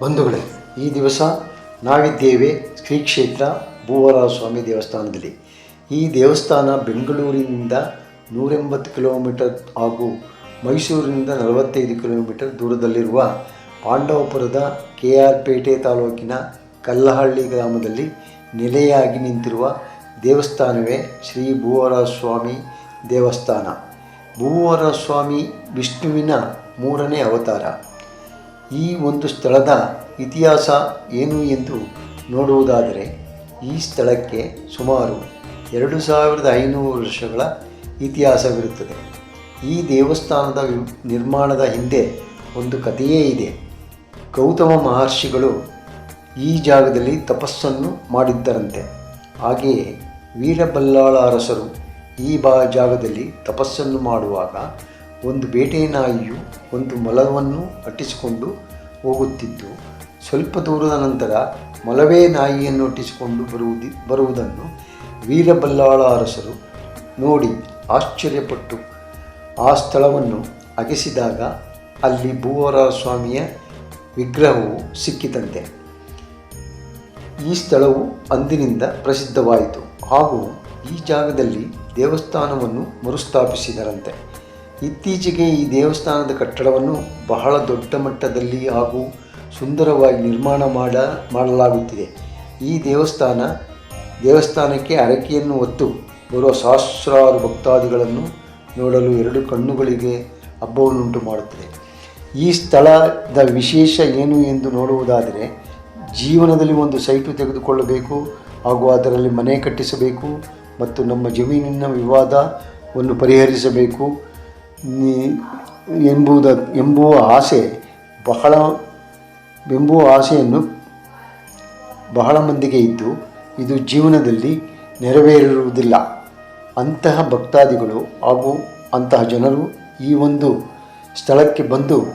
ಬಂಧುಗಳೇ, ಈ ದಿವಸ ನಾವಿದ್ದೇವೆ ಶ್ರೀ ಕ್ಷೇತ್ರ ಭೂವರ ಸ್ವಾಮಿ ದೇವಸ್ಥಾನದಲ್ಲಿ. ಈ ದೇವಸ್ಥಾನ ಬೆಂಗಳೂರಿನಿಂದ ನೂರೆಂಬತ್ತು ಕಿಲೋಮೀಟರ್ ಹಾಗೂ ಮೈಸೂರಿನಿಂದ ನಲವತ್ತೈದು ಕಿಲೋಮೀಟರ್ ದೂರದಲ್ಲಿರುವ ಪಾಂಡವಪುರದ ಕೆ ಆರ್ ಪೇಟೆ ತಾಲೂಕಿನ ಕಲ್ಲಹಳ್ಳಿ ಗ್ರಾಮದಲ್ಲಿ ನೆಲೆಯಾಗಿ ನಿಂತಿರುವ ದೇವಸ್ಥಾನವೇ ಶ್ರೀ ಭೂವರ ಸ್ವಾಮಿ ದೇವಸ್ಥಾನ. ಭೂವರ ಸ್ವಾಮಿ ವಿಷ್ಣುವಿನ ಮೂರನೇ ಅವತಾರ. ಈ ಒಂದು ಸ್ಥಳದ ಇತಿಹಾಸ ಏನು ಎಂದು ನೋಡುವುದಾದರೆ, ಈ ಸ್ಥಳಕ್ಕೆ ಸುಮಾರು ಎರಡು ಸಾವಿರದ ಐನೂರು ವರ್ಷಗಳ ಇತಿಹಾಸವಿರುತ್ತದೆ. ಈ ದೇವಸ್ಥಾನದ ನಿರ್ಮಾಣದ ಹಿಂದೆ ಒಂದು ಕಥೆಯೇ ಇದೆ. ಗೌತಮ ಮಹರ್ಷಿಗಳು ಈ ಜಾಗದಲ್ಲಿ ತಪಸ್ಸನ್ನು ಮಾಡಿದ್ದರಂತೆ. ಹಾಗೆಯೇ ವೀರಬಲ್ಲಾಳ ಅರಸರು ಈ ಬಾ, ಜಾಗದಲ್ಲಿ ತಪಸ್ಸನ್ನು ಮಾಡುವಾಗ ಒಂದು ಬೇಟೆ ನಾಯಿಯು ಒಂದು ಮೊಲವನ್ನು ಅಟ್ಟಿಸಿಕೊಂಡು ಹೋಗುತ್ತಿದ್ದು ಸ್ವಲ್ಪ ದೂರದ ನಂತರ ಮೊಲವೇ ನಾಯಿಯನ್ನು ಅಟ್ಟಿಸಿಕೊಂಡು ಬರುವುದಿ, ಬರುವುದನ್ನು ವೀರಬಲ್ಲಾಳ ಅರಸರು ನೋಡಿ ಆಶ್ಚರ್ಯಪಟ್ಟು ಆ ಸ್ಥಳವನ್ನು ಅಗೆಸಿದಾಗ ಅಲ್ಲಿ ಭೂವರ ಸ್ವಾಮಿಯ ವಿಗ್ರಹವು ಸಿಕ್ಕಿತಂತೆ. ಈ ಸ್ಥಳವು ಅಂದಿನಿಂದ ಪ್ರಸಿದ್ಧವಾಯಿತು ಹಾಗೂ ಈ ಜಾಗದಲ್ಲಿ ದೇವಸ್ಥಾನವನ್ನು ಮರುಸ್ಥಾಪಿಸಿದರಂತೆ. ಇತ್ತೀಚೆಗೆ ಈ ದೇವಸ್ಥಾನದ ಕಟ್ಟಡವನ್ನು ಬಹಳ ದೊಡ್ಡ ಮಟ್ಟದಲ್ಲಿ ಹಾಗೂ ಸುಂದರವಾಗಿ ನಿರ್ಮಾಣ ಮಾಡ, ಮಾಡಲಾಗುತ್ತಿದೆ. ಈ ದೇವಸ್ಥಾನ, ದೇವಸ್ಥಾನಕ್ಕೆ ಅರಕೆಯನ್ನು ಹೊತ್ತು ಬರುವ ಸಹಸ್ರಾರು ಭಕ್ತಾದಿಗಳನ್ನು ನೋಡಲು ಎರಡು ಕಣ್ಣುಗಳಿಗೆ ಹಬ್ಬವನ್ನುಂಟು ಮಾಡುತ್ತದೆ. ಈ ಸ್ಥಳದ ವಿಶೇಷ ಏನು ಎಂದು ನೋಡುವುದಾದರೆ, ಜೀವನದಲ್ಲಿ ಒಂದು ಸೈಟು ತೆಗೆದುಕೊಳ್ಳಬೇಕು ಹಾಗೂ ಅದರಲ್ಲಿ ಮನೆ ಕಟ್ಟಿಸಬೇಕು ಮತ್ತು ನಮ್ಮ ಜಮೀನಿನ ವಿವಾದವನ್ನು ಪರಿಹರಿಸಬೇಕು. ಎಂಬುದ, ಎಂಬುವ ಆಸೆ, ಬಹಳ, ಎಂಬುವ ಆಸೆಯನ್ನು ಬಹಳ ಮಂದಿಗೆ ಇದ್ದು, ಇದು ಜೀವನದಲ್ಲಿ ನೆರವೇರಿರುವುದಿಲ್ಲ ಅಂತಹ ಭಕ್ತಾದಿಗಳು ಹಾಗೂ ಅಂತಹ ಜನರು ಈ ಒಂದು ಸ್ಥಳಕ್ಕೆ ಬಂದು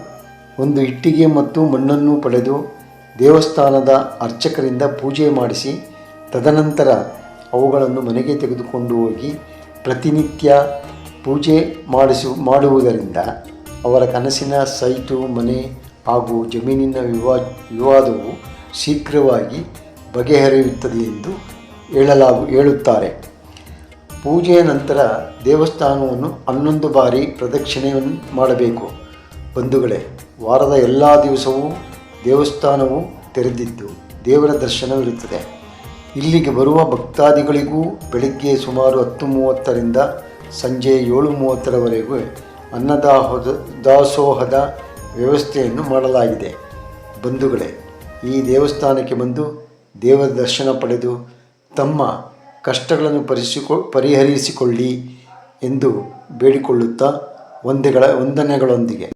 ಒಂದು ಇಟ್ಟಿಗೆ ಮತ್ತು ಮಣ್ಣನ್ನು ಪಡೆದು ದೇವಸ್ಥಾನದ ಅರ್ಚಕರಿಂದ ಪೂಜೆ ಮಾಡಿಸಿ, ತದನಂತರ ಅವುಗಳನ್ನು ಮನೆಗೆ ತೆಗೆದುಕೊಂಡು ಹೋಗಿ ಪ್ರತಿನಿತ್ಯ ಪೂಜೆ ಮಾಡಿಸು, ಮಾಡುವುದರಿಂದ ಅವರ ಕನಸಿನ ಸೈಟು, ಮನೆ ಹಾಗೂ ಜಮೀನಿನ ವಿವಾ, ವಿವಾದವು ಶೀಘ್ರವಾಗಿ ಬಗೆಹರಿಯುತ್ತದೆ ಎಂದು ಹೇಳಲಾಗು, ಹೇಳುತ್ತಾರೆ. ಪೂಜೆಯ ನಂತರ ದೇವಸ್ಥಾನವನ್ನು ಹನ್ನೊಂದು ಬಾರಿ ಪ್ರದಕ್ಷಿಣೆಯನ್ನು ಮಾಡಬೇಕು. ಬಂಧುಗಳೇ, ವಾರದ ಎಲ್ಲ ದಿವಸವೂ ದೇವಸ್ಥಾನವು ತೆರೆದಿದ್ದು ದೇವರ ದರ್ಶನವಿರುತ್ತದೆ. ಇಲ್ಲಿಗೆ ಬರುವ ಭಕ್ತಾದಿಗಳಿಗೂ ಬೆಳಗ್ಗೆ ಸುಮಾರು ಹತ್ತು ಮೂವತ್ತರಿಂದ ಸಂಜೆ ಏಳು ಮೂವತ್ತರವರೆಗೂ ಅನ್ನದಾಹದ, ದಾಸೋಹದ ವ್ಯವಸ್ಥೆಯನ್ನು ಮಾಡಲಾಗಿದೆ. ಬಂಧುಗಳೇ, ಈ ದೇವಸ್ಥಾನಕ್ಕೆ ಬಂದು ದೇವರ ದರ್ಶನ ಪಡೆದು ತಮ್ಮ ಕಷ್ಟಗಳನ್ನು ಪರಿಸಿಕೊ, ಪರಿಹರಿಸಿಕೊಳ್ಳಿ ಎಂದು ಬೇಡಿಕೊಳ್ಳುತ್ತಾ ವಂದೆಗಳ, ವಂದನೆಗಳೊಂದಿಗೆ.